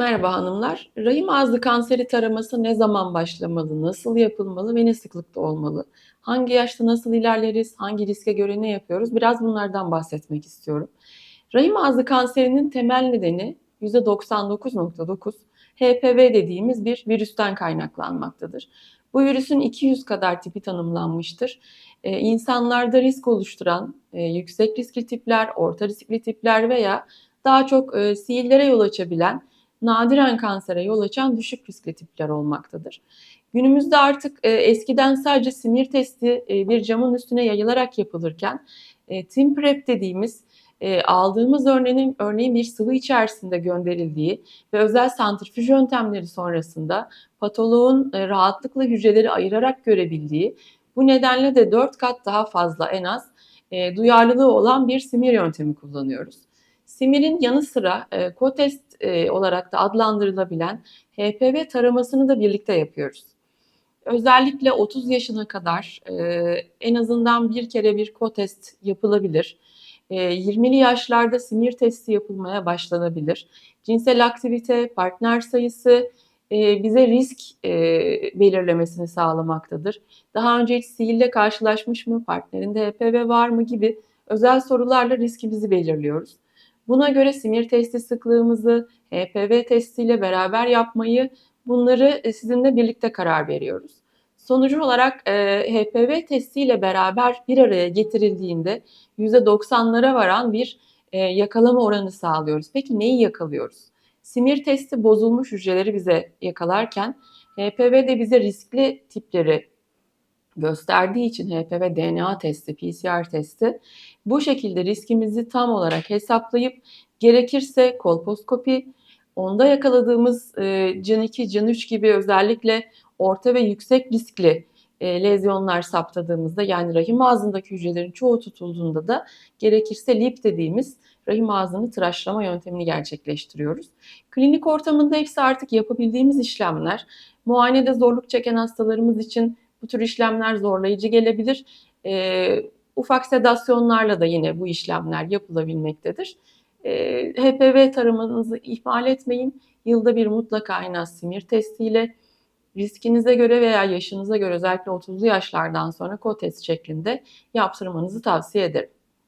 Merhaba hanımlar. Rahim ağzı kanseri taraması ne zaman başlamalı, nasıl yapılmalı ve ne sıklıkta olmalı? Hangi yaşta nasıl ilerleriz, hangi riske göre ne yapıyoruz? Biraz bunlardan bahsetmek istiyorum. Rahim ağzı kanserinin temel nedeni %99.9 HPV dediğimiz bir virüsten kaynaklanmaktadır. Bu virüsün 200 kadar tipi tanımlanmıştır. Ee, insanlarda risk oluşturan e, yüksek riskli tipler, orta riskli tipler veya daha çok e, sihirlere yol açabilen nadiren kansere yol açan düşük riskli tipler olmaktadır. Günümüzde artık e, eskiden sadece simir testi e, bir camın üstüne yayılarak yapılırken e, Tim Prep dediğimiz e, aldığımız örneğin, örneğin bir sıvı içerisinde gönderildiği ve özel santrifüj yöntemleri sonrasında patoloğun e, rahatlıkla hücreleri ayırarak görebildiği bu nedenle de 4 kat daha fazla en az e, duyarlılığı olan bir simir yöntemi kullanıyoruz. Simirin yanı sıra e, kotest e, olarak da adlandırılabilen HPV taramasını da birlikte yapıyoruz. Özellikle 30 yaşına kadar e, en azından bir kere bir kotest yapılabilir. E, 20'li yaşlarda simir testi yapılmaya başlanabilir. Cinsel aktivite, partner sayısı e, bize risk e, belirlemesini sağlamaktadır. Daha önce hiç sihirle karşılaşmış mı, partnerinde HPV var mı gibi özel sorularla riskimizi belirliyoruz. Buna göre simir testi sıklığımızı HPV testiyle beraber yapmayı bunları e, sizinle birlikte karar veriyoruz. Sonucu olarak e, HPV testiyle beraber bir araya getirildiğinde %90'lara varan bir e, yakalama oranı sağlıyoruz. Peki neyi yakalıyoruz? Simir testi bozulmuş hücreleri bize yakalarken HPV de bize riskli tipleri gösterdiği için HPV DNA testi, PCR testi bu şekilde riskimizi tam olarak hesaplayıp gerekirse kolposkopi, onda yakaladığımız e, CAN 2, CAN 3 gibi özellikle orta ve yüksek riskli e, lezyonlar saptadığımızda yani rahim ağzındaki hücrelerin çoğu tutulduğunda da gerekirse LIP dediğimiz rahim ağzını tıraşlama yöntemini gerçekleştiriyoruz. Klinik ortamında hepsi artık yapabildiğimiz işlemler. Muayenede zorluk çeken hastalarımız için bu tür işlemler zorlayıcı gelebilir. E, ufak sedasyonlarla da yine bu işlemler yapılabilmektedir. E, HPV taramanızı ihmal etmeyin. Yılda bir mutlaka en az simir testiyle riskinize göre veya yaşınıza göre özellikle 30'lu yaşlardan sonra kotest şeklinde yaptırmanızı tavsiye ederim.